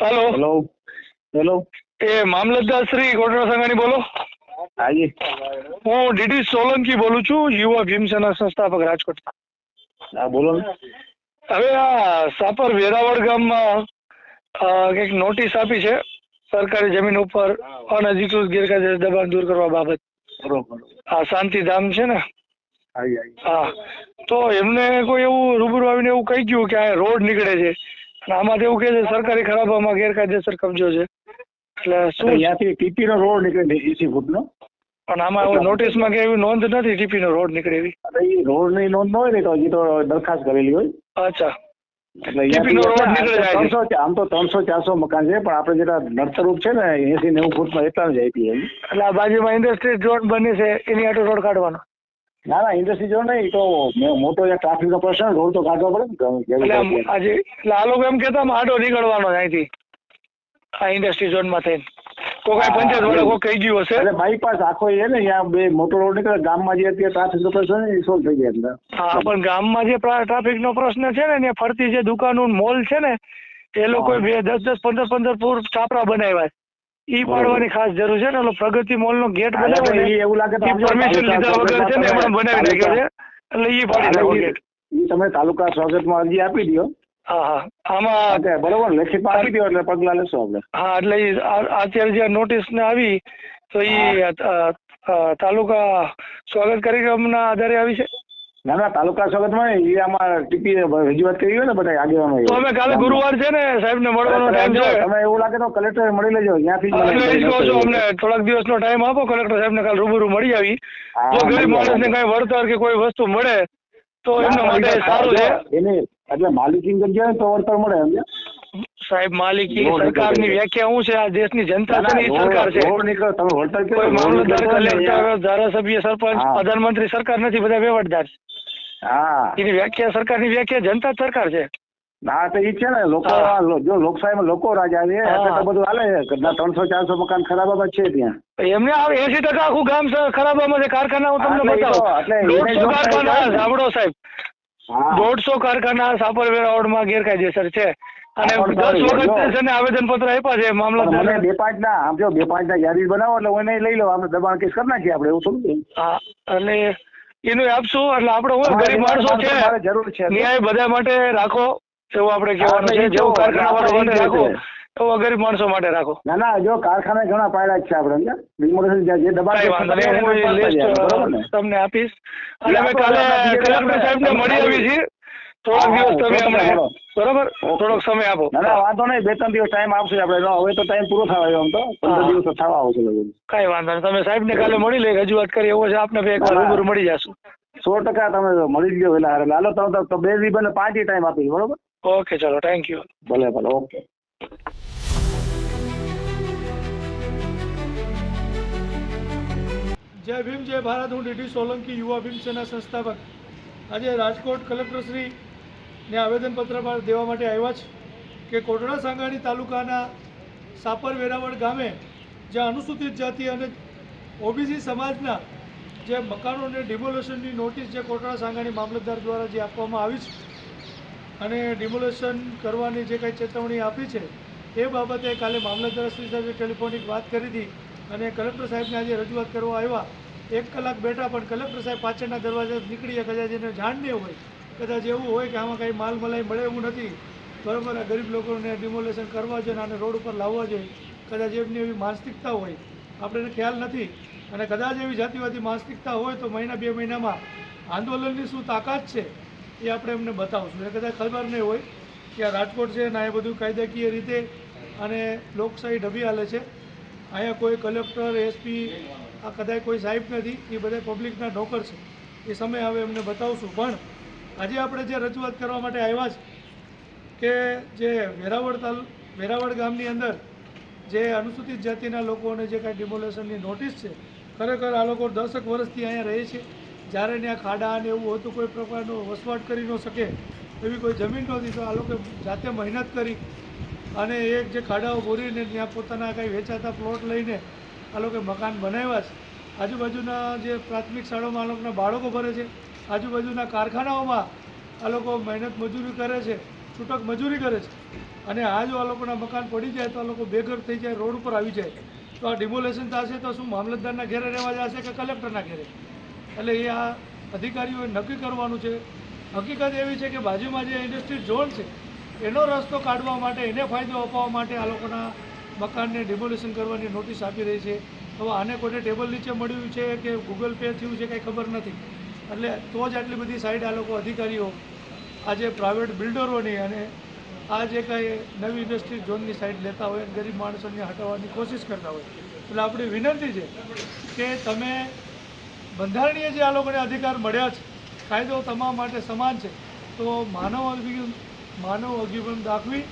હાલો. Hello. Hello. એ મામલતદાર શ્રી કોટડા સંઘાણી બોલો. હાજી. હું ડીડી સોલંકી બોલું છું યુવા ભીમસેના સંસ્થાપક રાજકોટ. હા બોલો હવે આ સાપર વેરાવળ ગામમાં કંઈક નોટિસ આપી છે સરકારી જમીન ઉપર અનધિકૃત ગેરકાયદેસર દબાણ દૂર કરવા બાબત. બરોબર. આ શાંતિધામ છે ને? હા. તો એમને કોઈ એવું રૂબરૂ આવીને એવું કહી ગયું કે આ રોડ નીકળે છે. આમાં એવું કે છે સરકારી ખરાબામાં ગેરકાયદેસર કબજો છે. એટલે શું? અહીંયાથી ટીપી નો રોડ નીકળે છે એસી ફૂટ નો પણ આમાં નોટિસમાં કે એવી નોંધ નથી ટીપી નો રોડ નીકળે એવી? એ રોડની નોંધ ન હોય ને તો હજી તો દરખાસ્ત કરેલી હોય. અચ્છા. આમ તો ત્રણસો ચારસો મકાન છે પણ આપણે જેટલા નડતરૂપ છે ને એસી નેવું ફૂટમાં એટલા જ આપી એટલે આ બાજુમાં ઇન્ડસ્ટ્રી ઝોન બની છે એની આટો રોડ કાઢવાનો. ના ના ઇન્ડસ્ટ્રી જો નહીં તો મોટો ટ્રાફિક નો પ્રશ્ન રોડ તો કાઢવો પડે ને આજે એટલે આ લોકો એમ કહેતા આમ આટો નીકળવાનો અહીંથી. આ ઇન્ડસ્ટ્રી ઝોનમાં થઈને. કોઈ કાંઈ પંચાયત વાળા કોઈ કહી ગયું હશે? એટલે બાયપાસ આખો એ ને ત્યાં બે મોટો રોડ નીકળે ગામમાં જે અત્યારે ટ્રાફિક નો પ્રશ્ન એ સોલ્વ થઈ જાય એટલે હા પણ ગામમાં જે ટ્રાફિક નો પ્રશ્ન છે ને ત્યાં ફરતી જે દુકાનો મોલ છે ને એ લોકો બે દસ દસ પંદર પંદર ફૂટ છાપરા બનાવ્યા ઈ પાડવાની ખાસ જરૂર છે ને એટલે પ્રગતિ મોલ નો ગેટ બનાવ્યો એવું લાગે તો પરમિશન લીધા વગર છે ને એમણે બનાવી નાખ્યો છે. એટલે ઈ પાડી નાખ્યો ગેટ. તમે તાલુકા સ્વાગતમાં અરજી આપી દો હા હા. આમાં બરોબર લેખિતમાં આપી દો એટલે પગલાં લેશું આપણે. હા એટલે ઈ અત્યારે જે નોટિસ ને આવી તો ઈ તાલુકા સ્વાગત કાર્યક્રમના આધારે આવી છે? ના ના તાલુકા સ્વાગતમાં ઈ આમાં ટીપી રજૂઆત કરી હોય ને બધા આગેવાનો તો અમે કાલે ગુરુવાર છે ને સાહેબ ને મળવાનો ટાઈમ છે. તમે એવું લાગે તો કલેક્ટર મળી લેજો ત્યાંથી જ કહું છું અમને થોડાક દિવસનો ટાઈમ આપો કલેક્ટર સાહેબને કાલ રૂબરૂ મળી આવી. જો ગરીબ માણસ ને કઈ વળતર કે કોઈ વસ્તુ મળે તો ના, એમના માટે સારું છે. એને એટલે માલિકી જગ્યાએ તો વળતર મળે એમ સાહેબ માલિકી સરકારની સરકારની વ્યાખ્યા શું છે આ દેશની જનતા ના, છે એ સરકાર છે. મામલતદાર કલેક્ટર ધારાસભ્ય સરપંચ પ્રધાનમંત્રી સરકાર નથી બધા વહીવટદાર છે. હા. એની વ્યાખ્યા સરકારની વ્યાખ્યા જનતા જ સરકાર છે. ના તો ઈ છે ને લોકો જો લોકશાહીમાં લોકો રાજા છે એટલે તો બધું હાલે છે ત્રણસો ચારસો મકાન ખરાબ જ છે ત્યાં. એમને આવે એસી ટકા આખું ગામ ખરાબામાં છે કારખાના હું તમને બતાવું. દોઢસો કારખાના સાંભળો સાહેબ. દોઢસો કારખાના સાપર વેરાવળમાં ગેરકાયદેસર છે. અને દસ વખત છે ને આવેદન પત્ર આપ્યા છે મામલા મને બે પાંચ ના આમ જો બે પાંચ ના યાદી બનાવો એટલે હું એને લઈ લો આપણે દબાણ કેસ કરી નાખીએ આપણે એવું થોડું. હા એટલે એનું આપશું એટલે આપણે હું ગરીબ માણસો છે. ન્યાય બધા માટે રાખો એવું આપણે કહેવાનું છે. જેવું કારખાના માટે રાખો એવું ગરીબ માણસો માટે રાખો. ના ના જો કારખાના ઘણા પાડ્યા જ છે આપણે સમજ્યા? જે- દબાણ તમને આપીશ. અને અમે કાલે કલેક્ટર સાહેબને મળી આવી છીએ. થોડાક દિવસ તમે અમને બરોબર? થોડોક સમય આપો. ના ના વાંધો નહીં. બે ત્રણ દિવસ ટાઈમ આપશે આપણે. હવે તો ટાઈમ પૂરો થવા આવ્યો આમ તો. પંદર દિવસ થવા આવશે લગભગ. કઈ વાંધો નહીં. તમે સાહેબને કાલે મળી લે રજૂઆત કરી. એવો છે આપને બે એકવાર ના, ના. રૂબરૂ મળી જશું. સો ટકા તમે મળી જ ગયો એટલે હારે. હાલો તમે તો- તો બે દી બને પાંચ ટાઈમ આપીશ બરોબર? ઓકે ચલો. થેન્ક યુ ભલે ભલે. ઓકે. જય ભીમ જય ભારત. હું ડીડી સોલંકી યુવા ભીમ સેના સંસ્થાપક. આજે રાજકોટ કલેક્ટરશ્રી ને આવેદનપત્ર દેવા માટે આવ્યા છે કે કોટડા સાંગાણી તાલુકાના સાપર વેરાવળ ગામે જ્યાં અનુસૂચિત જાતિ અને ઓબીસી સમાજના જે મકાનોને ડિમોલેશનની નોટિસ જે કોટડા સાંગાણી મામલતદાર દ્વારા જે આપવામાં આવી છે અને ડિમોલેશન કરવાની જે કંઈ ચેતવણી આપી છે, એ બાબતે કાલે મામલતદારશ્રી સાથે ટેલિફોનિક વાત કરી હતી અને કલેક્ટર સાહેબને આજે રજૂઆત કરવા આવ્યા. એક કલાક બેઠા પણ કલેક્ટર સાહેબ પાછળના દરવાજા નીકળી કદાચ જેને જાણ નહીં હોય કદાચ એવું હોય કે આમાં કાંઈ માલ મલાઈ મળે એવું નથી. બરાબર, આ ગરીબ લોકોને ડિમોલેશન કરવા જોઈએ અને રોડ ઉપર લાવવા જોઈએ. કદાચ એમની એવી માનસિકતા હોય. આપણને ખ્યાલ નથી. અને કદાચ એવી જાતિવાદી માનસિકતા હોય તો મહિના બે મહિનામાં આંદોલનની શું તાકાત છે એ આપણે એમને બતાવશું. એ કદાચ ખબર નહીં હોય કે આ રાજકોટ છે ને આ બધું કાયદાકીય રીતે અને લોકશાહી ઢબી હાલે છે. અહીંયા કોઈ કલેક્ટર, એસપી, આ કદાચ કોઈ સાહેબ નથી. એ બધા પબ્લિકના નોકર છે. એ સમય હવે એમને બતાવશું. પણ આજે આપણે જે રજૂઆત કરવા માટે આવ્યા છે કે જે વેરાવળ તાલ, વેરાવળ ગામની અંદર જે અનુસૂચિત જાતિના લોકોને જે કાંઈ ડિમોલેશનની નોટિસ છે, ખરેખર આ લોકો દસક વર્ષથી અહીંયા રહે છે. જ્યારે ત્યાં ખાડા અને એવું હતું કોઈ પ્રકારનો વસવાટ કરી ન શકે એવી કોઈ જમીન નહોતી, તો આ લોકો જાતે મહેનત કરી અને એક જે ખાડાઓ બોરીને ત્યાં પોતાના કાંઈ વેચાતા પ્લોટ લઈને આ લોકોએ મકાન બનાવ્યા છે. આજુબાજુના જે પ્રાથમિક શાળાઓમાં આ લોકોના બાળકો ભરે છે. આજુબાજુના કારખાનાઓમાં આ લોકો મહેનત મજૂરી કરે છે, છૂટક મજૂરી કરે છે. અને આ જો આ લોકોના મકાન પડી જાય તો આ લોકો બેઘર થઈ જાય, રોડ ઉપર આવી જાય. તો આ ડિમોલેશન થશે તો શું મામલતદારના ઘેરે રહેવા જશે કે કલેક્ટરના ઘેરે? એટલે એ આ અધિકારીઓએ નક્કી કરવાનું છે. હકીકત એવી છે કે બાજુમાં જે ઇન્ડસ્ટ્રી ઝોન છે, એનો રસ્તો કાઢવા માટે, એને ફાયદો અપાવવા માટે આ લોકોના મકાનને ડિમોલેશન કરવાની નોટિસ આપી રહી છે. હવે આને કોઈને ટેબલ નીચે મળ્યું છે કે ગૂગલ પે થયું છે, કંઈ ખબર નથી. એટલે તો જ આટલી બધી સાઈડ આ લોકો અધિકારીઓ આજે પ્રાઇવેટ બિલ્ડરોની અને આ જે કાંઈ નવી ઇન્ડસ્ટ્રી ઝોનની સાઈડ લેતા હોય ગરીબ માણસોને હટાવવાની કોશિશ કરતા હોય. એટલે આપણી વિનંતી છે કે તમે બંધારણીય જે આ લોકોને અધિકાર મળ્યા છે, કાયદો તમામ માટે સમાન છે, તો માનવ અભિગમ માનવ અભિગમ દાખવી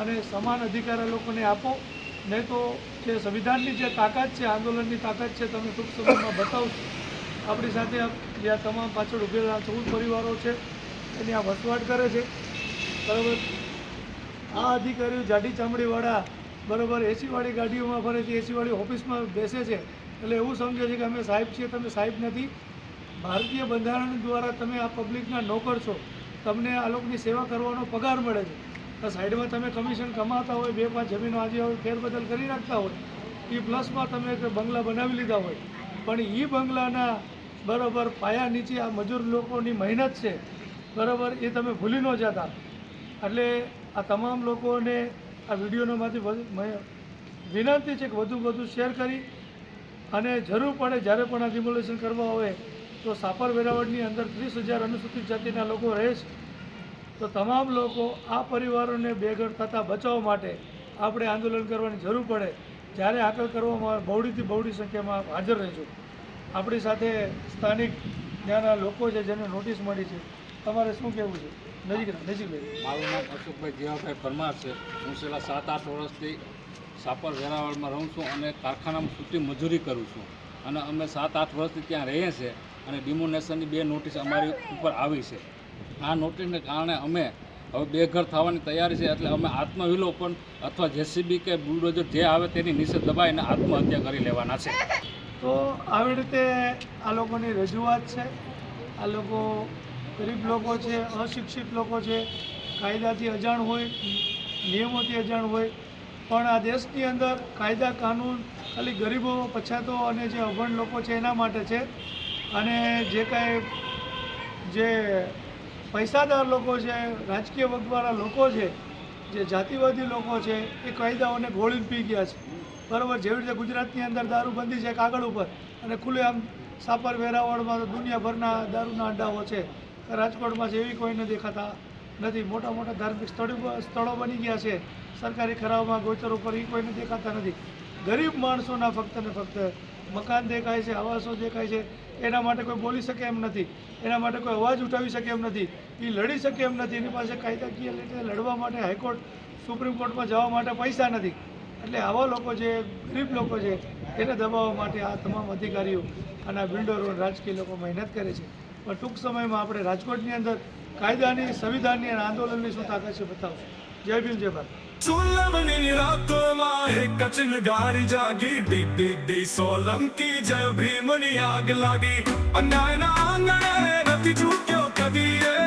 અને સમાન અધિકાર આ લોકોને આપો. નહીં તો જે સંવિધાનની જે તાકાત છે, આંદોલનની તાકાત છે, તમે ટૂંક સમયમાં બતાવશો. આપણી સાથે જે આ તમામ પાછળ ઉભેલા ચૌદ પરિવારો છે, એની આ વસવાટ કરે છે. બરાબર? આ અધિકારીઓ જાડી ચામડીવાળા, બરાબર, એસીવાળી ગાડીઓમાં ફરે છે, એસીવાળી ઓફિસમાં બેસે છે. એટલે એવું સમજે છે કે અમે સાહેબ છીએ, તમે સાહેબ નથી. ભારતીય બંધારણ દ્વારા તમે આ પબ્લિકના નોકર છો. તમને આ લોકોની સેવા કરવાનો પગાર મળે છે. તો સાઈડમાં તમે કમિશન કમાતા હોય, બે પાંચ જમીનો આજે ફેરબદલ કરી નાખતા હોય એ પ્લસમાં તમે બંગલા બનાવી લીધા હોય. પણ એ બંગલાના બરાબર, પાયા નીચે આ મજૂર લોકોની મહેનત છે. બરાબર, એ તમે ભૂલી ન જતા. એટલે આ તમામ લોકોને આ વિડીયોમાંથી વિનંતી છે કે વધુ વધુ શેર કરી. અને જરૂર પડે, જ્યારે પણ આ ડિમોલેશન કરવા હોય, તો સાપર વેરાવળની અંદર ત્રીસ હજાર અનુસૂચિત જાતિના લોકો રહે છે. તો તમામ લોકો આ પરિવારોને બેઘર થતાં બચાવવા માટે આપણે આંદોલન કરવાની જરૂર પડે. જ્યારે આકલ કરવામાં આવે, બહોળીથી બહોળી સંખ્યામાં હાજર રહેજો. આપણી સાથે સ્થાનિક ત્યાંના લોકો છે જેને નોટિસ મળી છે. તમારે શું કહેવું છે? નજીક નજીક લઈ મારું નામ અશોકભાઈ જીવાભાઈ પરમાર છે. હું છેલ્લા સાત આઠ વર્ષથી સાપર વેરાવળમાં રહું છું અને કારખાનામાં છૂટી મજૂરી કરું છું. અને અમે સાત આઠ વર્ષથી ત્યાં રહીએ છીએ અને ડિમોનેશનની બે નોટિસ અમારી ઉપર આવી છે. આ નોટિસને કારણે અમે હવે બેઘર થવાની તૈયારી છે એટલે અમે આત્મવિલોપન અથવા જેસીબી કે બુલડોઝર જે આવે તેની નીચે દબાઈને આત્મહત્યા કરી લેવાના છે. તો આવી રીતે આ લોકોની રજૂઆત છે. આ લોકો ગરીબ લોકો છે, અશિક્ષિત લોકો છે, કાયદાથી અજાણ હોય, નિયમોથી અજાણ હોય. પણ આ દેશની અંદર કાયદા, કાનૂન, ખાલી ગરીબો પછાતો અને જે અભણ લોકો છે એના માટે છે. અને જે કાંઈ જે પૈસાદાર લોકો છે, રાજકીય વર્ગવાળા લોકો છે, જે જાતિવાદી લોકો છે, એ કાયદાઓને ગોળીને પી ગયા છે. બરાબર, જેવી રીતે ગુજરાતની અંદર દારૂબંધી છે કાગળ ઉપર, અને ખુલ્લેઆમ સાપર વેરાવળમાં તો દુનિયાભરના દારૂના અડ્ડાઓ છે રાજકોટમાં એવી કોઈને દેખાતા નથી. મોટા મોટા ધાર્મિક સ્થળો સ્થળો બની ગયા છે. સરકારી ખરાબમાં ગોચર ઉપર એ કોઈને દેખાતા નથી. ગરીબ માણસોના ફક્ત ને ફક્ત મકાન દેખાય છે, આવાસો દેખાય છે, એના માટે કોઈ બોલી શકે એમ નથી. એના માટે કોઈ અવાજ ઉઠાવી શકે એમ નથી. એ લડી શકે એમ નથી. એની પાસે કાયદાકીય રીતે લડવા માટે હાઈકોર્ટ, સુપ્રીમ કોર્ટમાં જવા માટે પૈસા નથી. એટલે આવા લોકો જે, ગરીબ લોકો છે, એને દબાવવા માટે આ તમામ અધિકારીઓ અને આ બિલ્ડરો રાજકીય લોકો મહેનત કરે છે. પણ ટૂંક સમયમાં આપણે રાજકોટની અંદર કાયદાની, સંવિધાનની અને આંદોલનની શું તાકાત છે બતાવશું? જય ભીમ, જય ભારત. સુલભની રાતોમાં એક ચિનગારી જાગી. ડી દી ડી સોલંકી, જય ભીમની આગ લાગી. અન્યાયના આંગણે નથી ચૂક્યો કદી એ